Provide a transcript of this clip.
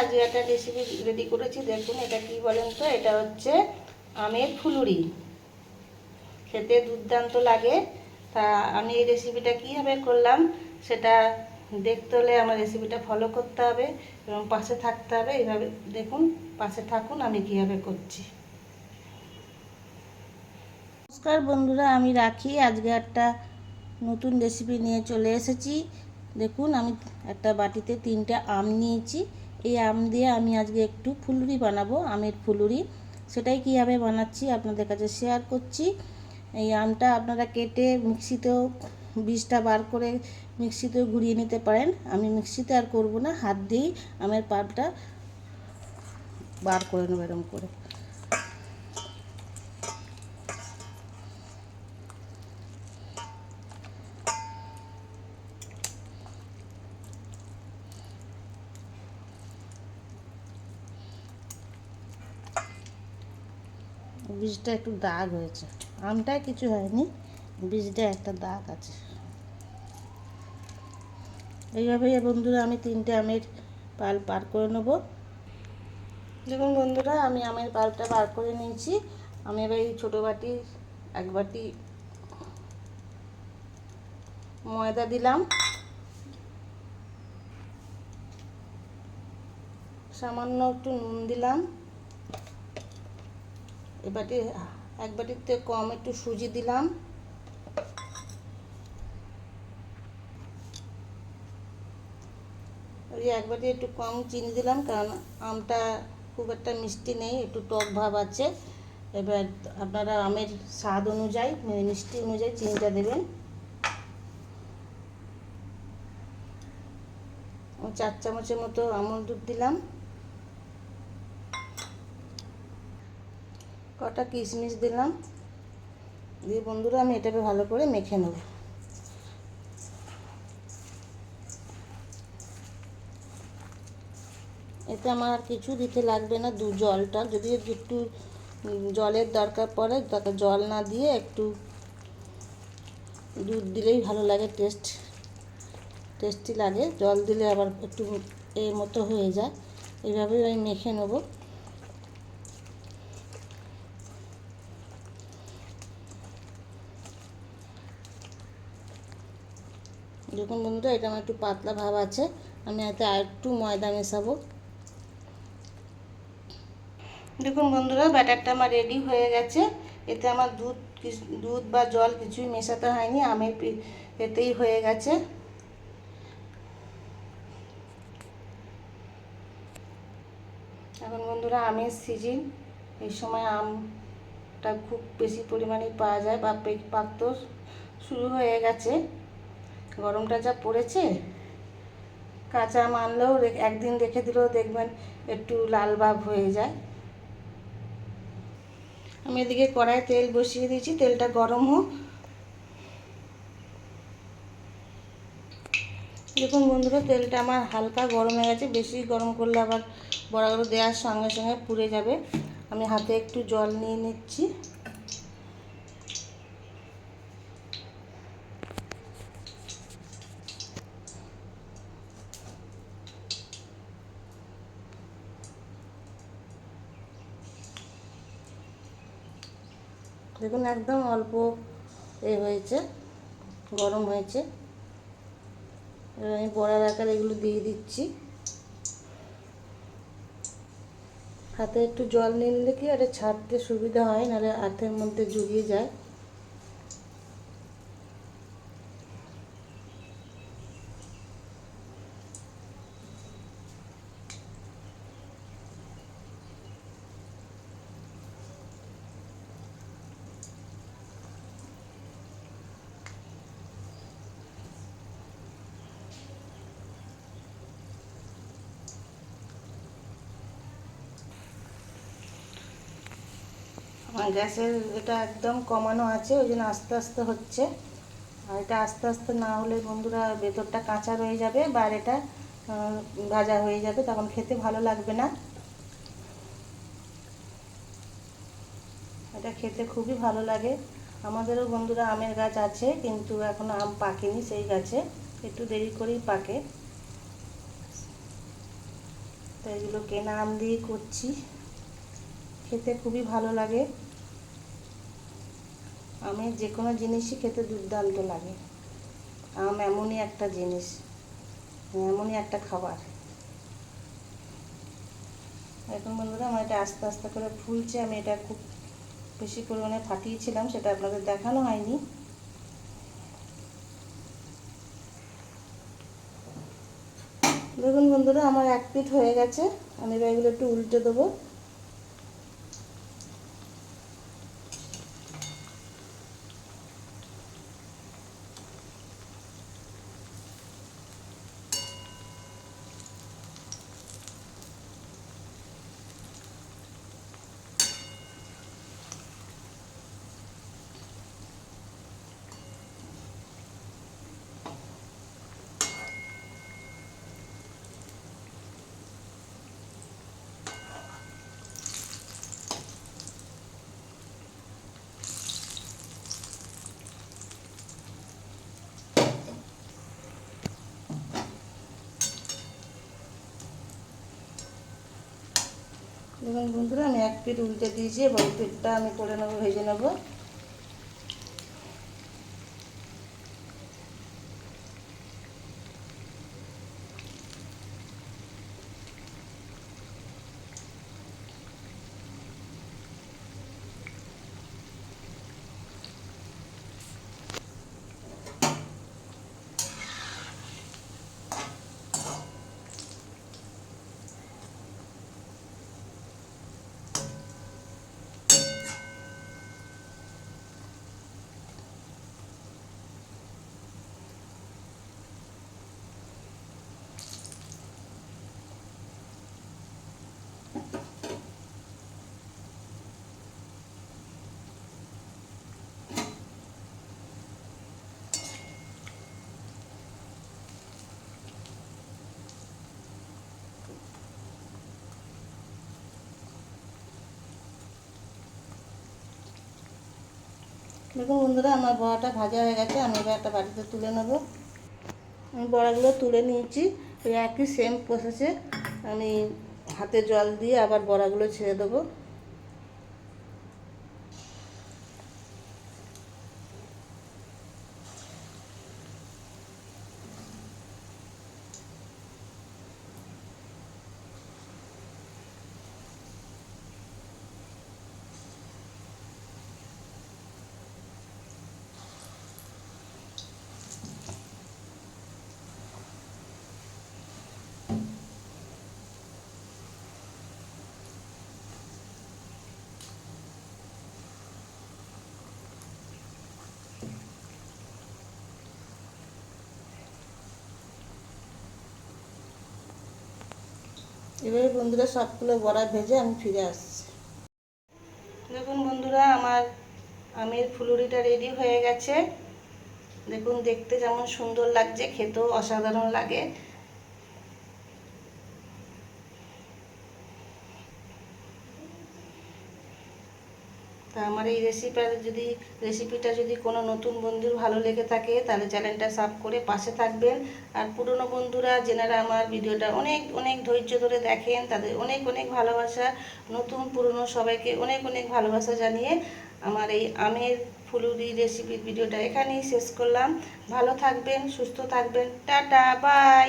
আজ একটা recipe ready করেছি। দেখুন এটা কি বলেন তো, এটা হচ্ছে আমের ফুলুরি। খেতে দুর্দান্ত লাগে। তা আমি এই রেসিপিটা কীভাবে করলাম, সেটা দেখতে হলে আমার রেসিপিটা ফলো করতে হবে এবং পাশে থাকতে হবে। এইভাবে দেখুন, পাশে থাকুন, আমি কীভাবে করছি। নমস্কার বন্ধুরা, আমি রাখি। আজকে একটা নতুন রেসিপি নিয়ে চলে এসেছি। দেখুন, আমি একটা বাটিতে তিনটে আম নিয়েছি। এই আম দিয়ে আমি আজকে একটু ফুলুরি বানাবো, আমের ফুলুরি। সেটাই কীভাবে বানাচ্ছি আপনাদের কাছে শেয়ার করছি। এই আমটা আপনারা কেটে মিক্সিতেও বীজটা বার করে মিক্সিতেও ঘুরিয়ে নিতে পারেন। আমি মিক্সিতে আর করব না, হাত দিয়েই আমের পাল্পটা বার করে নেব এরকম করে। বীজটা একটু দাগ হয়েছে। আমটায় কিছু হয়নি বীজটা একটা দাগ আছে। এইভাবেই বন্ধুরা আমি তিনটে আমের পাল পার করে নেব। দেখুন বন্ধুরা, আমি আমের পালটা বার করে নিয়েছি। আমি এবার এই ছোটো বাটি, এক বাটি ময়দা দিলাম। সামান্য একটু নুন দিলাম। এ বাটি, এক বাটিতে কম একটু সুজি দিলাম। ওই এক বাটি একটু কম চিনি দিলাম, কারণ আমটা খুব একটা মিষ্টি নেই, একটু টক ভাব আছে। এবার আপনারা আমের স্বাদ অনুযায়ী মানে মিষ্টি অনুযায়ী চিনিটা দেবেন। চার চামচের মতো আমল দুধ দিলাম। কটা কিশমিশ দিলাম। দিয়ে বন্ধুরা, আমি এটাকে ভালো করে মেখে নেব। এতে আমার আর কিছু দিতে লাগবে না, দু জলটা। যদি একটু জলের দরকার পড়ে তাকে জল না দিয়ে একটু দুধ দিলেই ভালো লাগে, টেস্ট, টেস্টি লাগে। জল দিলে আবার একটু এর মতো হয়ে যায়। এইভাবেই আমি মেখে নেব। দেখুন বন্ধুরা, এটা আমার একটু পাতলা ভাব আছে। আমি এতে আর একটু ময়দা মেশাবো। দেখুন বন্ধুরা, ব্যাটারটা আমার রেডি হয়ে গেছে। এতে আমার দুধ দুধ বা জল কিছুই মেশাতে হয়নি, আমের এতেই হয়ে গেছে। এখন বন্ধুরা, আমের সিজন এই সময় আমটা খুব বেশি পরিমাণে পাওয়া যায়, বা পাকতেও শুরু হয়ে গেছে। গরমটা যা পড়েছে, কাঁচা আম আনলেও একদিন রেখে দিলেও দেখবেন একটু লাল ভাব হয়ে যায়। আমি এদিকে কড়াই তেল বসিয়ে দিয়েছি, তেলটা গরম হোক। দেখুন বন্ধুরা, তেলটা আমার হালকা গরম হয়ে গেছে, বেশি গরম করলে আবার বড়াগুলো দেওয়ার সঙ্গে সঙ্গে পুড়ে যাবে। আমি হাতে একটু জল নিয়ে নিচ্ছি। দেখুন একদম অল্প এ হয়েছে, গরম হয়েছে। এবার আমি বড়ার আকার এগুলো দিয়ে দিচ্ছি। হাতে একটু জল নিলে কি আর ছাড়তে সুবিধা হয়, নাহলে হাতের মধ্যে জড়িয়ে যায়। গ্যাসের এটা একদম কমানো আছে, ওই জন্য আস্তে আস্তে হচ্ছে। আর এটা আস্তে আস্তে না হলে বন্ধুরা ভেতরটা কাঁচা রয়ে যাবে, বাইরেটা ভাজা হয়ে যাবে, তখন খেতে ভালো লাগবে না। এটা খেতে খুবই ভালো লাগে। আমাদেরও বন্ধুরা আমের গাছ আছে, কিন্তু এখনও আম পাকেনি সেই গাছে। একটু দেরি করেই পাকে। তো এগুলো কেনা আম দিয়ে করছি। খেতে খুবই ভালো লাগে। আমের যে কোনো জিনিসই খেতে দুর্দান্ত লাগে। আম এমনই একটা জিনিস, এমনই একটা খাবার। এখন বন্ধুরা, আমার এটা আস্তে আস্তে করে ফুলছে, আমি এটা খুব বেশি পরিমাণে ফাটিয়েছিলাম, সেটা আপনাদের দেখানো হয়নি। দেখুন বন্ধুরা, আমার এক পিঠ হয়ে গেছে, আমি এবার এগুলো একটু উল্টে দেবো। দেখুন বন্ধুরা আমি এক পিঠ উল্টে দিয়েছি এবং পিঠটা আমি করে নেব ভেজে নেব। দেখুন বন্ধুরা, আমার বড়াটা ভাজা হয়ে গেছে, আমি এবার একটা বাড়িতে তুলে নেব। আমি বড়াগুলো তুলে নিয়েছি, ওই একই সেম প্রসেসে আমি হাতে জল দিয়ে আবার বড়াগুলো ছেড়ে দেবো। এবারে বন্ধুরা সবগুলো বড়া ভেজে আমি ফিরে আসছি। দেখুন বন্ধুরা, আমার আমের ফুলুরিটা রেডি হয়ে গেছে। দেখুন, দেখতে যেমন সুন্দর লাগছে, খেতেও অসাধারণ লাগে। তা আমার এই রেসিপিটা যদি রেসিপিটা যদি কোনো নতুন বন্ধুর ভালো লেগে থাকে, তাহলে চ্যানেলটা সাব করে পাশে থাকবেন। আর পুরনো বন্ধুরা, যেনারা আমার ভিডিওটা অনেক অনেক ধৈর্য ধরে দেখেন, তাদের অনেক অনেক ভালোবাসা, নতুন, পুরনো সবাইকে অনেক অনেক ভালোবাসা জানিয়ে আমার এই আমের ফুলুরি রেসিপির ভিডিওটা এখানেই শেষ করলাম। ভালো থাকবেন, সুস্থ থাকবেন, টাটা বাই